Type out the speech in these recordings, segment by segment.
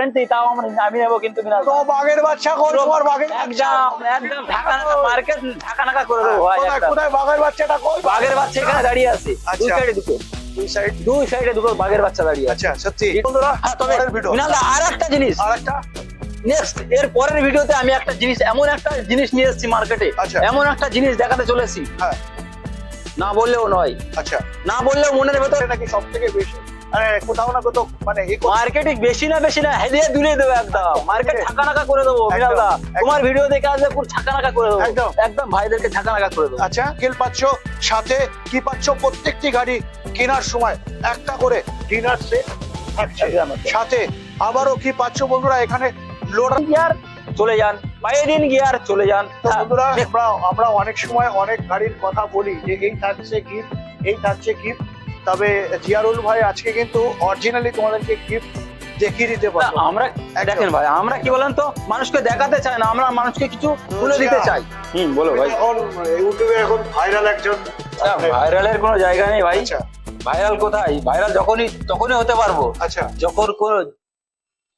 Warranty তাও আমরা আমি নেব কিন্তু মিনাল তো বাঘের বাচ্চা কই তোমার বাঘের একদম একদম ঢাকা নাকা মার্কেট ঢাকা নাকা করে দেবো ভাই কোথায় বাঘের বাচ্চাটা কই বাঘের বাচ্চা এখানে দাঁড়িয়ে আছে দুই আচ্ছা। সাইডে দুটো। দুই সাইড দুই সাইডে দুটো বাঘের বাচ্চা দাঁড়িয়ে আছে। আচ্ছা সত্যি? বন্ধুরা হ্যাঁ তবে আর একটা জিনিস। আর একটা নেক্সট এর পরের ভিডিওতে আমি একটা জিনিস এমন একটা জিনিস নিয়ে এসেছি মার্কেটে আচ্ছা। এমন একটা জিনিস দেখাতে চলেছি। হ্যাঁ। না বললেও নয়। আচ্ছা। না বললেও মনের ভেতর এটা নাকি সব থেকে বেশি? মানে কোথাও না কোথাও মানে মার্কেটিং বেশি না বেশি না হেদিয়ে দুলিয়ে দেবো একদম। মার্কেট ছাকা নাকা করে দেবো মিনাল দা তোমার ভিডিও দেখে আসলে পুরো ছাকা নাকা করে দেবো। একদম। একদম ভাইদেরকে ছাকা নাকা করে দেবো। আচ্ছা কেল পাচ্ছ? সাথে কি পাচ্ছ? প্রত্যেকটি গাড়ি কেনার সময় একটা করে ডিনার সেট থাকছে। সাথে আবারও কি পাচ্ছ বন্ধুরা? এখানে লোডার গিয়ার চলে যান। দিন গিয়ার চলে যান। বন্ধুরা আমরা আমরা অনেক সময় অনেক গাড়ির কথা বলি যে এই থাকছে গিফট এই থাকছে গিফট তবে জিয়ারুল ভাই আজকে কিন্তু অরিজিনালি তোমাদেরকে গিফট দেখিয়ে দিতে পারব আমরা দেখেন ভাই আমরা কি বলেন তো মানুষকে দেখাতে চাই না আমরা মানুষকে কিছু তুলে দিতে চাই। হুম বলো ভাই। এখন ইউটিউবে এখন ভাইরাল একজন ভাইরালের কোনো জায়গা নেই ভাই। আচ্ছা। ভাইরাল কোথায়? ভাইরাল যখনই তখনই হতে পারব। আচ্ছা। যখন কোন-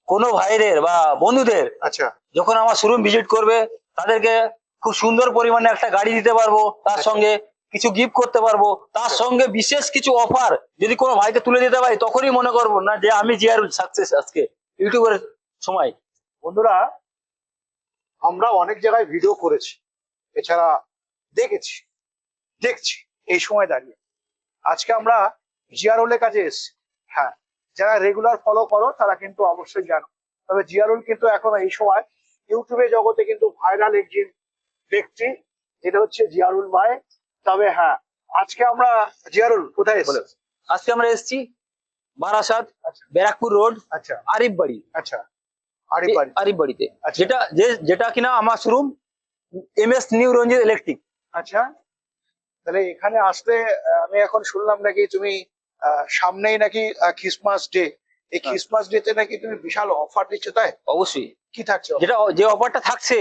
কোনো ভাইদের বা বন্ধুদের আচ্ছা। যখন আমার শোরুম ভিজিট করবে তাদেরকে খুব সুন্দর পরিমাণে একটা গাড়ি দিতে পারব তার আচ্ছা। সঙ্গে কিছু গিফট করতে পারব। তার সঙ্গে বিশেষ কিছু অফার যদি কোনো ভাইকে তুলে দিতে পারি তখনই মনে করব না যে আমি জিয়ারুল সাকসেস আজকে। ইউটিউবের সময়। বন্ধুরা আমরা অনেক জায়গায় ভিডিও করেছি। এছাড়া দেখেছি। দেখছি। এই সময় দাঁড়িয়ে। আজকে আমরা জিয়ারুলের কাছে এসেছি। হ্যাঁ যারা রেগুলার ফলো করো তারা কিন্তু অবশ্যই জানো। তবে জিয়ারুল কিন্তু এখন এই সময় ইউটিউবে জগতে কিন্তু ভাইরাল একজন ব্যক্তি যেটা হচ্ছে জিয়ারুল ভাই। তবে হ্যাঁ আজকে আমরা জিয়ারুল কোথায় এসেছি আজকে আমরা এসেছি বারাসাত আচ্ছা। ব্যারাকপুর রোড আচ্ছা। আরিফ বাড়ি আচ্ছা আরিফ বাড়িতে আচ্ছা। যেটা যে যেটা কিনা আমার showroom M S new Ranjit electric আচ্ছা। তাহলে এখানে আহ, আমি এখন শুনলাম নাকি তুমি সামনেই নাকি ক্রিসমাস ডে এই হ্যাঁ। ক্রিসমাস ডে তে নাকি তুমি বিশাল অফার দিচ্ছ তাই? অবশ্যই। কি থাকছে? যেটা যে অফারটা থাকছে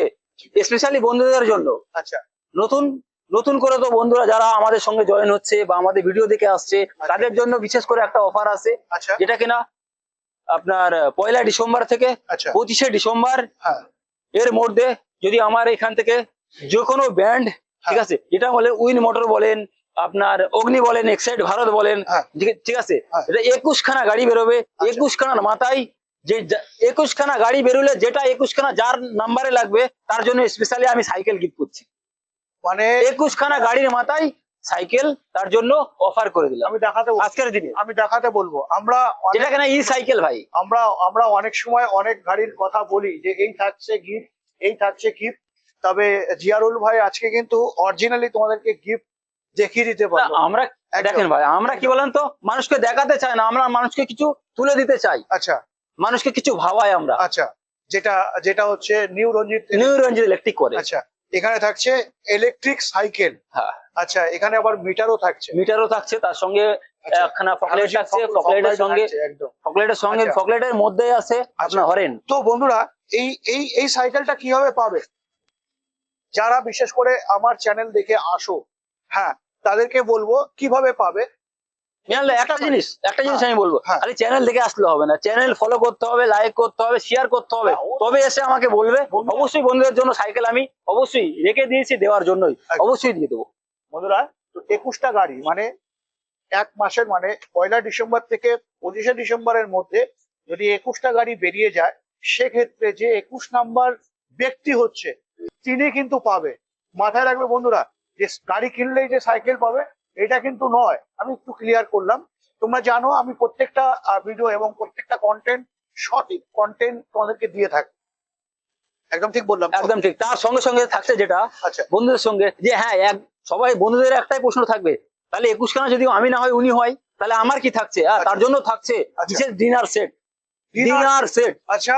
স্পেশালি বন্ধুদের জন্য। আচ্ছা। নতুন নতুন করে তো বন্ধুরা যারা আমাদের সঙ্গে জয়েন হচ্ছে বা আমাদের ভিডিও দেখে আসছে তাদের জন্য বিশেষ করে একটা অফার আছে আচ্ছা যেটা কিনা আপনার পয়লা ডিসেম্বর থেকে আচ্ছা পঁচিশে ডিসেম্বর হ্যাঁ এর মধ্যে যদি আমার এখান থেকে যে কোনো ব্যান্ড ঠিক হ্যাঁ। আছে যেটা বলে উইন মোটর বলেন আপনার অগ্নি বলেন এক্সাইড ভারত বলেন হ্যাঁ। ঠিক- আছে। এটা একুশ খানা গাড়ি বেরোবে আচ্ছা। একুশ খানার মাথায় যে একুশ খানা গাড়ি বেরোলে যেটা একুশ খানা যার নাম্বারে লাগবে তার জন্য স্পেশালি আমি সাইকেল গিফট করছি মানে একুশ খানা গাড়ির মাথায় সাইকেল তার জন্য অফার করে দিলাম। আমি দেখাতে আজকের দিনে। আমি দেখাতে বলব। আমরা যেটা কিনা ই সাইকেল ভাই। আমরা আমরা অনেক সময় অনেক গাড়ির কথা বলি যে এই থাকছে গিফট এই থাকছে গিফট তবে জিয়ারুল ভাই আজকে কিন্তু অরিজিনালি তোমাদেরকে গিফট দেখিয়ে দিতে পারব আমরা। দেখেন ভাই আমরা কি বলেন তো মানুষকে দেখাতে চাই না আমরা মানুষকে কিছু তুলে দিতে চাই। আচ্ছা। মানুষকে কিছু ভাবাই আমরা। আচ্ছা। যেটা যেটা হচ্ছে new Ranjit new Ranjit electric করে। আচ্ছা। এখানে থাকছে ইলেকট্রিক সাইকেল হ্যাঁ। আচ্ছা এখানে আবার মিটারও থাকছে। মিটারও থাকছে তার সঙ্গে আচ্ছা। একখানা ফকলেট থাকছে ফকলেটের সঙ্গে একদম। ফকলেটের সঙ্গে আচ্ছা। ফকলেটের মধ্যে আছে আপনার হরেন। তো বন্ধুরা এই এই এই সাইকেলটা কীভাবে পাবে? যারা বিশেষ করে আমার চ্যানেল দেখে আসো হ্যাঁ তাদেরকে বলব কীভাবে পাবে? একটা জিনিস একটা জিনিস আমি বলব। হ্যাঁ। আরে চ্যানেল আসলে হবে না। চ্যানেল ফলো করতে হবে লাইক করতে হবে শেয়ার করতে হবে। হ্যাঁ, তবে এসে আমাকে বলবে। অবশ্যই বন্ধুদের জন্য সাইকেল আমি অবশ্যই রেখে দিয়েছি দেওয়ার জন্যই। অবশ্যই দিয়ে দেবো। বন্ধুরা তো একুশটা গাড়ি মানে এক মাসের মানে পয়লা ডিসেম্বর থেকে পঁচিশে ডিসেম্বরের মধ্যে যদি একুশটা গাড়ি বেরিয়ে যায় সেক্ষেত্রে যে একুশ নাম্বার ব্যক্তি হচ্ছে তিনি কিন্তু পাবে। মাথায় রাখবে বন্ধুরা যে গাড়ি কিনলেই যে সাইকেল পাবে এটা কিন্তু নয়। আমি একটু ক্লিয়ার করলাম। তোমরা জানো আমি প্রত্যেকটা ভিডিও এবং প্রত্যেকটা কন্টেন্ট সঠিক কন্টেন্ট তোমাদেরকে দিয়ে থাকি। একদম ঠিক বললাম একদম ঠিক। তার সঙ্গে সঙ্গে থাকছে যেটা আচ্ছা। বন্ধুদের সঙ্গে যে হ্যাঁ এক সবাই বন্ধুদের একটাই প্রশ্ন থাকবে। তাহলে একুশ খানা যদি আমি না হয় উনি হয় তাহলে আমার কি থাকছে? আর তার জন্য থাকছে আচ্ছা। বিশেষ ডিনার সেট ডিনার সেট আচ্ছা।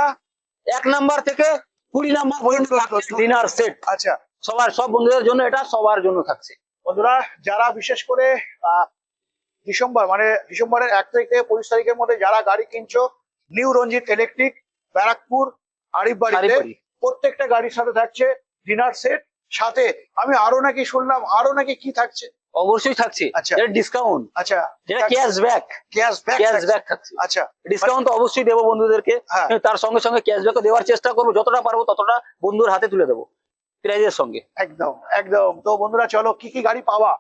এক নাম্বার থেকে কুড়ি নাম্বার পর্যন্ত ডিনার সেট আচ্ছা। সবার সব বন্ধুদের জন্য এটা সবার জন্য থাকছে। বন্ধুরা যারা বিশেষ করে আহ, ডিসেম্বর মানে ডিসেম্বরের এক তারিখ থেকে পঁচিশ তারিখের মধ্যে যারা গাড়ি কিনছো নিউ রঞ্জিত ইলেকট্রিক ব্যারাকপুর আরিফ বাড়িতে প্রত্যেকটা গাড়ির সাথে থাকছে ডিনার সেট সাথে আমি আরও নাকি শুনলাম আরও নাকি কি থাকছে? অবশ্যই থাকছে। আচ্ছা। ডিসকাউন্ট আচ্ছা। যেটা ক্যাশব্যাক ক্যাশব্যাক ক্যাশব্যাক থাকছে। আচ্ছা। ডিসকাউন্ট তো অবশ্যই দেবো বন্ধুদেরকে। হ্যাঁ। তার সঙ্গে সঙ্গে ক্যাশব্যাকও দেওয়ার চেষ্টা করব। যতটা পারব ততটা বন্ধুর হাতে তুলে দেবো। প্রাইজের সঙ্গে একদম একদম তো বন্ধুরা চলো কি কি গাড়ি পাওয়া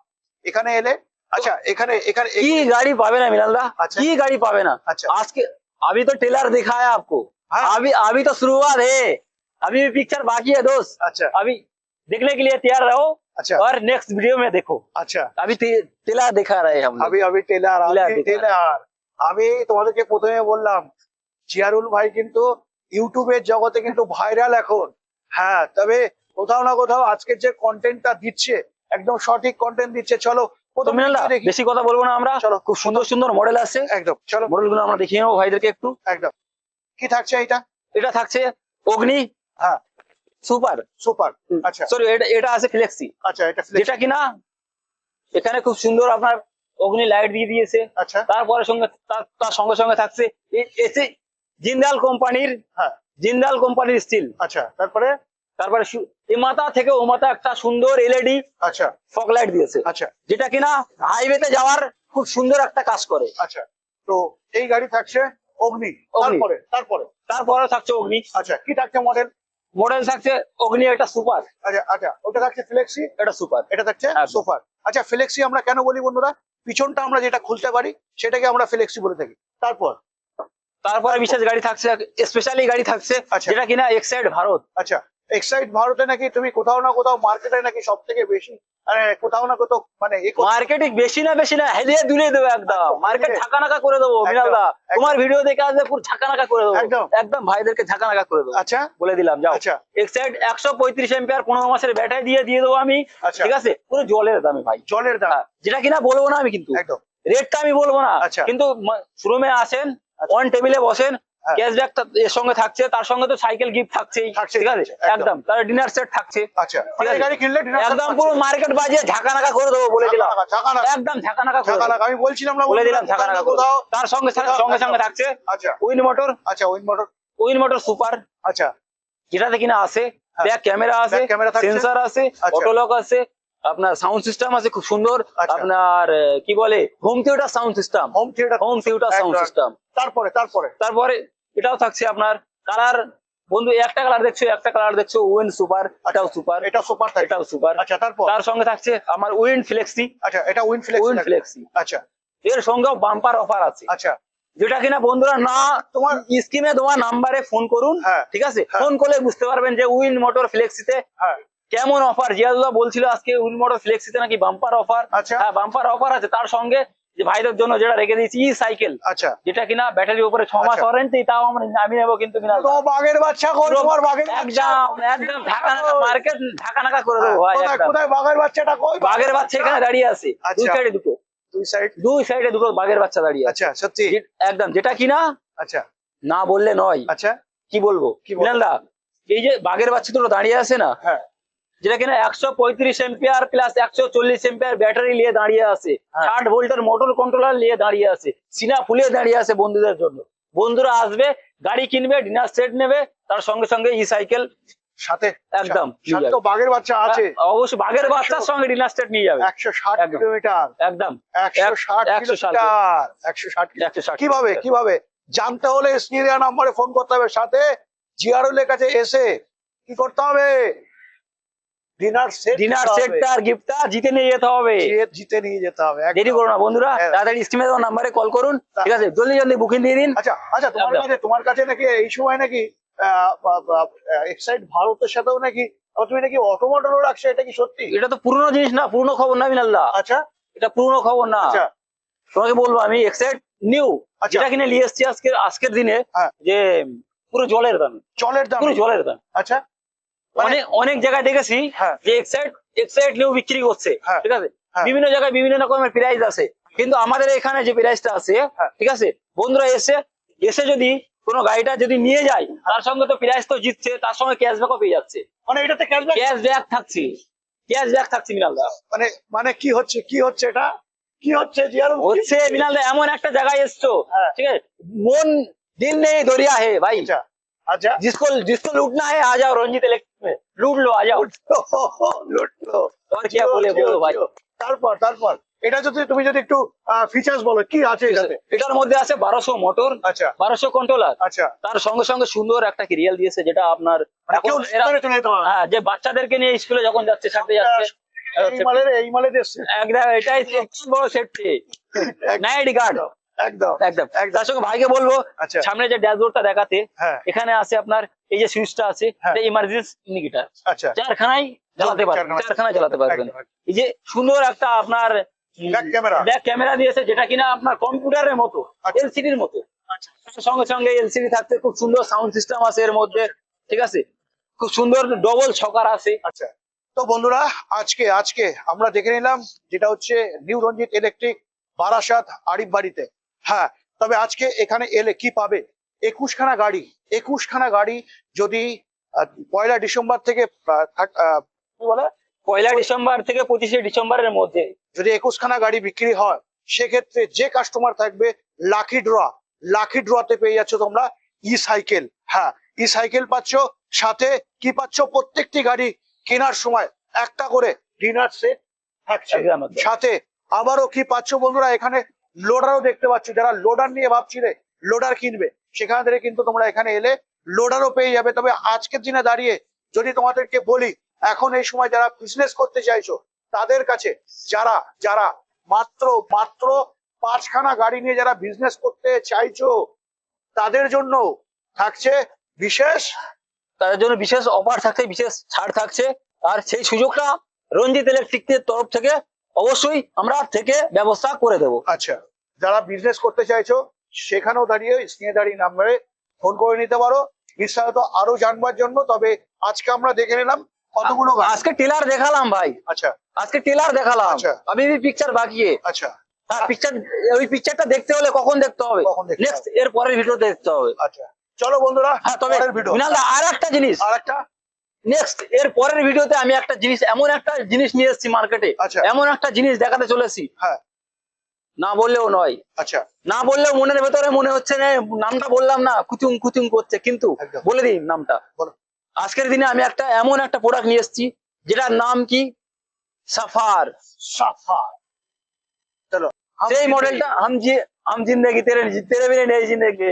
এখানে এলে আচ্ছা এখানে এখানে কি গাড়ি পাবে না মিনালদা আচ্ছা। की गाड़ी पावे ना अच्छा आज के अभी तो टेलर दिखाया आपको हाँ। अभी अभी तो शुरुआत है अभी भी पिक्चर बाकी है दोस्त আচ্ছা अभी देखने के लिए तैयार रहो আচ্ছা और नेक्स्ट वीडियो में देखो আচ্ছা अभी टे- टेलर दिखा रहे हैं हम लोग আমি আমি টেলার আমি টেলার, টেলার। টেলার আমি তোমাদেরকে প্রথমে বললাম জিয়ারুল ভাই কিন্তু ইউটিউবের জগতে কিন্তু ভাইরাল এখন হ্যাঁ তবে কোথাও না কোথাও আজকের যে কন্টেন্টটা দিচ্ছে একদম সঠিক কন্টেন্ট দিচ্ছে চলো বেশি কথা বলব না আমরা চলো খুব সুন্দর সুন্দর। মডেল আছে একদম চলো। মডেলগুলো আমরা দেখিয়ে নেব ভাইদেরকে একটু। একদম। কি থাকছে এটা এটা থাকছে অগ্নি। হ্যাঁ। সুপার। সুপার আচ্ছা। সরি এটা এটা আছে ফ্লেক্সি আচ্ছা এটা flex- যেটা কিনা এখানে খুব সুন্দর আপনার অগ্নি লাইট দিয়ে দিয়েছে। আচ্ছা। তারপরে সঙ্গে তার তার সঙ্গে সঙ্গে থাকছে এসে জিন্দাল কোম্পানির হ্যাঁ। জিন্দাল কোম্পানির স্টিল আচ্ছা তারপরে? তারপরে এ মাথা থেকে ও মাথা একটা সুন্দর এলইডি আচ্ছা। ফগ লাইট দিয়েছে। আচ্ছা। যেটা কিনা হাইওয়েতে যাওয়ার খুব সুন্দর একটা কাজ করে। আচ্ছা। তো এই গাড়ি থাকছে অগ্নি। তারপরে তারপরে? তারপরে থাকছে অগ্নি। আচ্ছা কি থাকছে মডেল মডেল থাকছে অগ্নি একটা সুপার আচ্ছা আচ্ছা ওটা থাকছে ফ্লেক্সি এটা সুপার এটা থাকছে। সোফার আচ্ছা ফ্লেক্সি আমরা কেন বলি বন্ধুরা? পিছনটা আমরা যেটা খুলতে পারি সেটাকে আমরা ফ্লেক্সি বলে থাকি। তারপর? তারপরে বিশেষ গাড়ি থাকছে স্পেশালি গাড়ি থাকছে আচ্ছা। যেটা কিনা এক্সাইড ভারত। আচ্ছা। এক্সাইড ভারতে নাকি তুমি কোথাও না কোথাও মার্কেটে নাকি সব থেকে বেশি মানে কোথাও না কোথাও মানে মার্কেটিং বেশি না বেশি না হেলিয়ে দুলিয়ে দেবো একদম। একদম, মার্কেট হেলিয়ে। করে দেবো মিনালদা তোমার ভিডিও দেখে পুরো ঝাঁকা করে দেবো। একদম। একদম ভাইদেরকে ঝাঁকা নাকা করে দেবো। আচ্ছা। বলে দিলাম যাও। আচ্ছা। এক্সাইড একশো পঁয়ত্রিশ এম্পিয়ার পনেরো মাসের ব্যাটারি দিয়ে দিয়ে দেবো আমি। আচ্ছা। ঠিক আছে? পুরো জলের দামে ভাই। জলের দাম। হ্যাঁ, যেটা কিনা বলব না আমি কিন্তু। একদম। রেটটা আমি বলব না। আচ্ছা। কিন্তু শোরুমে আসেন আচ্ছা। অন টেবিলে বসেন। ক্যাশব্যাক এর সঙ্গে থাকছে তার সঙ্গে তো সাইকেল গিফট থাকছেই ঠিক আছে? থাকছে, একদম। তার ডিনার সেট থাকছে। আচ্ছা গাড়ি কিনলে একদম পুরো মার্কেট নাকা করে দেবো বলে দিলাম একদম আমি বলছিলাম না বলে দিলাম তার সঙ্গে সঙ্গে সঙ্গে থাকছে আচ্ছা। উইন মোটর আচ্ছা win motor win motor super আচ্ছা। যেটাতে কিনা আছে হ্যাঁ। ব্যাক ক্যামেরা আছে। সেন্সর আছে আচ্ছা। অটোলক আছে আপনার সাউন্ড সিস্টেম আছে খুব সুন্দর। আচ্ছা। আপনার কি বলে? Home theatre sound system home theatre home theatre sound system তারপরে তারপরে? তারপরে এটাও থাকছে আপনার কালার। বন্ধু একটা কালার দেখছ একটা কালার দেখছ উইন সুপার এটাও সুপার এটা সুপার এটাও সুপার। আচ্ছা তারপর? তার সঙ্গে থাকছে আমার উইন ফ্লেক্সি। আচ্ছা এটা উইন ফ্লেক্স উইন ফ্লেক্সি। আচ্ছা। এর সঙ্গেও বাম্পার অফার আছে। আচ্ছা। যেটা কিনা বন্ধুরা না তোমার স্কিমে তোমার নাম্বারে ফোন করুন হ্যাঁ। ঠিক আছে? হ্যাঁ। ফোন করলে বুঝতে পারবেন যে উইন মোটর ফ্লেক্সিতে হ্যাঁ। কেমন অফার জিয়াদুল্লাহ বলছিল আজকে উইন মোটর ফ্লেক্সিতে নাকি বাম্পার অফার আচ্ছা। হ্যাঁ বাম্পার অফার আছে। তার সঙ্গে যে ভাইদের জন্য যেটা রেখে দিয়েছি ই সাইকেল আচ্ছা। যেটা কিনা ব্যাটারির উপরে ছ মাস আচ্ছা। ওয়ারেন্টি তাও আমরা আমি নেব কিন্তু তো বাঘের বাচ্চা? একদম একদম ঢাকা নাকা মার্কেট ঢাকা নাকা করে দেবো কোথায় বাঘের বাচ্চাটা কই? বাঘের বাচ্চা এখানে দাঁড়িয়ে আছে। দুই আচ্ছা। সাইডে দুটো। দুই সাইড দুই সাইডে দুটো বাঘের বাচ্চা দাঁড়িয়ে আছে। আচ্ছা সত্যি? একদম যেটা কিনা আচ্ছা। না বললে নয়। আচ্ছা। কি বলব? কি বলব? এই যে বাঘের বাচ্চা দুটো দাঁড়িয়ে আছে না হ্যাঁ। যেটা কিনা একশো পঁয়ত্রিশ এম্পিয়ার প্লাস একশো চল্লিশ এম্পিয়ার ব্যাটারি নিয়ে দাঁড়িয়ে আছে। হ্যাঁ। ষাট ভোল্টের মোটর কন্ট্রোলার নিয়ে দাঁড়িয়ে আছে। সিনা ফুলিয়ে দাঁড়িয়ে আছে বন্ধুদের জন্য। বন্ধুরা আসবে গাড়ি কিনবে ডিনার সেট নেবে তার সঙ্গে সঙ্গে ই সাইকেল সাথে একদম তো বাঘের বাচ্চা আছে। হ্যাঁ, অবশ্যই বাঘের বাচ্চার সঙ্গে ডিনার নিয়ে যাবে। একশো ষাট। কিলোমিটার একদম। একশো ষাট একশো ষাট। একশো ষাট একশো ষাট কীভাবে কীভাবে? জানতে হলে স্ক্রিনে নাম্বারে ফোন করতে হবে। সাথে জিআরএল কাছে এসে কি করতে হবে? ডিনার সেট ডিনার সেটটা আর গিফটটা জিতে নিয়ে যেতে হবে। জিতে নিয়ে যেতে হবে একদম। দেরি করো না বন্ধুরা হ্যাঁ। তাড়াতাড়ি স্ক্রিনে দেওয়া নাম্বারে কল করুন ঠিক আছে? জলদি জলদি বুকিং দিয়ে দিন। আচ্ছা আচ্ছা তোমার কাছে তোমার কাছে নাকি এই সময় নাকি এক্সাইড ভারতের সাথেও নাকি তুমি নাকি অটোমোটরও রাখছো এটা কি সত্যি? এটা তো পুরনো জিনিস না পুরনো খবর না মিনাল্লাহ আচ্ছা। এটা পুরনো খবর না। আচ্ছা। তোমাকে বলব আমি এক্সাইট নিউ আচ্ছা। যেটা কিনে নিয়ে এসছি আজকের আজকের দিনে হ্যাঁ। যে পুরো জলের দাম। জলের দাম। পুরো জলের দাম। আচ্ছা। অনেক অনেক জায়গায় দেখেছি হ্যাঁ। যে এক্সাইট এক্সাইট নিউ বিক্রি করছে হ্যাঁ। ঠিক আছে? হ্যাঁ। বিভিন্ন জায়গায় বিভিন্ন রকমের প্রাইস আছে। কিন্তু আমাদের এখানে যে প্রাইসটা আছে। ঠিক আছে? বন্ধুরা এসে এসে যদি কোনো গাড়িটা যদি নিয়ে যায় তার সঙ্গে তো প্রাইস তো জিতছে তার সঙ্গে ক্যাশব্যাকও পেয়ে যাচ্ছে। মানে এটাতে ক্যাশব্যাক ক্যাশব্যাক থাকছে। ক্যাশব্যাক থাকছে মিনালদা মানে মানে কি হচ্ছে কি হচ্ছে এটা? কি হচ্ছে হচ্ছে মিনালদা এমন একটা জায়গায় এসছো। ঠিক আছে? মন দিন নেই দরিয়া হে ভাই আচ্ছা আচ্ছা जिसको जिसको लूटना है आ जाओ रंजीत इलेक्ट्रिक में लूट लो आ जाओ লুটলো और क्या बोले बोलो भाई তারপর তারপর এটা যদি তুমি যদি একটু ফিচার্স বলো কি আছে এটাতে এটার মধ্যে আছে বারোশো মোটর আচ্ছা বারোশো কন্ট্রোলার আচ্ছা তার সঙ্গে সঙ্গে সুন্দর একটা কিরিয়াল দিয়েছে যেটা আপনার মানে এখন কেউ এরা- স্কুলে চলে যেতে পারে না। হ্যাঁ যে বাচ্চাদেরকে নিয়ে স্কুলে যখন যাচ্ছে ছাড়তে যাচ্ছে এই মালের এই মালের এসছে একদম এটাই একদম বড় সেফটি নাইট গার্ড একদম একদম। একদম। তার সঙ্গে ভাইকে বলব আচ্ছা। সামনে যে ড্যাশবোর্ডটা দেখাতে হ্যাঁ। এখানে আছে আপনার এই যে সুইচটা আছে হ্যাঁ। এটা ইমার্জেন্সি ইন্ডিকেটার আচ্ছা। চারখানায় চালাতে পারবেন চারখানা- চারখানায় চালাতে পারবেন। এই যে সুন্দর একটা আপনার ব্যাক ক্যামেরা দিয়েছে যেটা কিনা আপনার কম্পিউটারের মতো আচ্ছা। এলসিডির মতো। সঙ্গে সঙ্গে এলসিডি থাকতে খুব সুন্দর সাউন্ড সিস্টেম আছে এর মধ্যে ঠিক আছে? খুব সুন্দর ডবল ছকার আছে। আচ্ছা। তো বন্ধুরা আজকে আজকে আমরা দেখে নিলাম যেটা হচ্ছে নিউ রঞ্জিত ইলেকট্রিক বারাসাত আরিফ বাড়িতে। হ্যাঁ তবে আজকে এখানে এলে কি পাবে? একুশখানা গাড়ি একুশখানা গাড়ি যদি পয়লা ডিসেম্বর থেকে কি বলে? পয়লা ডিসেম্বর থেকে পঁচিশে ডিসেম্বরের মধ্যে। যদি একুশখানা গাড়ি বিক্রি হয় সেক্ষেত্রে যে কাস্টমার থাকবে লাকি ড্র লাকি ড্রতে পেয়ে যাচ্ছ তোমরা ই সাইকেল হ্যাঁ ই সাইকেল পাচ্ছ সাথে কি পাচ্ছ? প্রত্যেকটি গাড়ি কেনার সময় একটা করে ডিনার সেট থাকছে। সাথে আবারও কি পাচ্ছ বন্ধুরা এখানে? লোডারও দেখতে পাচ্ছ, যারা লোডার নিয়ে ভাবছিলে, লোডার কিনবে, সেখান থেকে কিন্তু তোমরা এখানে এলে লোডারও পেয়ে যাবে। তবে আজকের দিনে দাঁড়িয়ে যদি তোমাদেরকে বলি, এখন এই সময় যারা বিজনেস করতে চাইছো, তাদের কাছে যারা যারা মাত্র মাত্র পাঁচখানা গাড়ি নিয়ে যারা বিজনেস করতে চাইছো, তাদের জন্য থাকছে বিশেষ, তাদের জন্য বিশেষ অফার থাকছে, বিশেষ ছাড় থাকছে। আর সেই সুযোগটা রঞ্জিত ইলেকট্রিকের তরফ থেকে অবশ্যই আমরা থেকে ব্যবস্থা করে দেব। আচ্ছা যারা বিজনেস করতে চাইছো সেখানেও দাঁড়িয়ে স্ক্রিনে দাঁড়িয়ে নাম্বারে ফোন করে নিতে পারো। বিস্তারিত আরও জানবার জন্য তবে আজকে আমরা দেখে নিলাম কতগুলো আজকে টেলার দেখালাম ভাই। আচ্ছা। আজকে টেলার দেখালাম। আচ্ছা। আমি পিকচার বাকি আচ্ছা। পিকচার ওই পিকচারটা দেখতে হলে কখন দেখতে হবে? কখন দেখতে নেক্সট এর পরের ভিডিও দেখতে হবে। আচ্ছা। চলো বন্ধুরা হ্যাঁ তবে আর একটা জিনিস। আর একটা নেক্সট এর পরের ভিডিওতে আমি একটা জিনিস এমন একটা জিনিস নিয়ে এসেছি মার্কেটে আচ্ছা। এমন একটা জিনিস দেখাতে চলেছি। হ্যাঁ। না বললেও নয়। আচ্ছা। না বললেও মনের ভেতরে মনে হচ্ছে না নামটা বললাম না কুচুং কুচুং করছে কিন্তু বলে দিই নামটা। আজকের দিনে আমি একটা এমন একটা প্রোডাক্ট নিয়ে এসেছি যেটার নাম কি? সাফার সাফার চলো। সেই মডেলটা হাম জি হাম জিন্দেগি তেরে তেরে বিনে নেই জিন্দেগি।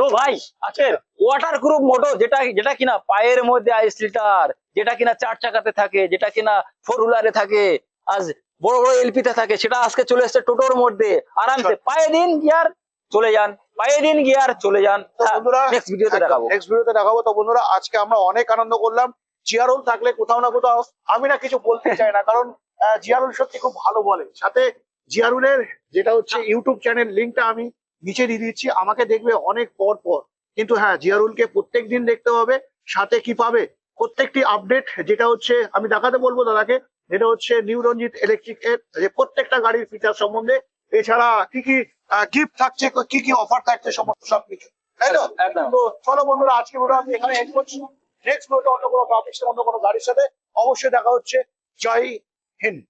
তো ভাই আজকে ওয়াটার প্রুফ মোটর যেটা যেটা কিনা পায়ের মধ্যে আইস লিটার যেটা কিনা চার চাকাতে থাকে যেটা কিনা ফোর হুইলারে থাকে আজ বড় বড় এলপিতে থাকে সেটা আজকে চলে এসেছে টোটোর মধ্যে। আরামসে পায়ে দিন গিয়ার চলে যান। পায়ে দিন গিয়ার চলে যান। বন্ধুরা নেক্সট ভিডিওতে দেখাবো। নেক্সট ভিডিওতে দেখাবো। তো বন্ধুরা আজকে আমরা অনেক আনন্দ করলাম। জিয়ারুল থাকলে কোথাও না কোথাও আমি না কিছু বলতে চাই না কারণ জিয়ারুল সত্যি খুব ভালো বলে। সাথে জিয়ারুলের যেটা হচ্ছে ইউটিউব চ্যানেল লিঙ্কটা আমি নিচে দিয়ে দিচ্ছি আমাকে দেখবে অনেক পর পর। কিন্তু হ্যাঁ জিয়ারুলকে প্রত্যেক দিন দেখতে হবে সাথে কি পাবে। প্রত্যেকটি আপডেট যেটা হচ্ছে আমি দেখাতে বলব দাদাকে যেটা হচ্ছে নিউ রঞ্জিত ইলেকট্রিকের যে প্রত্যেকটা গাড়ির ফিচার সম্বন্ধে। এছাড়া কি কি গিফট থাকছে কি কি অফার থাকছে সমস্ত সবকিছু। তাই তো? একদম। তো চলো বন্ধুরা আজকে ভিডিও আমি এখানে এন্ড করছি। নেক্সট অন্য কোনো অন্য কোনো গাড়ির সাথে অবশ্যই দেখা হচ্ছে। জয় হিন্দ।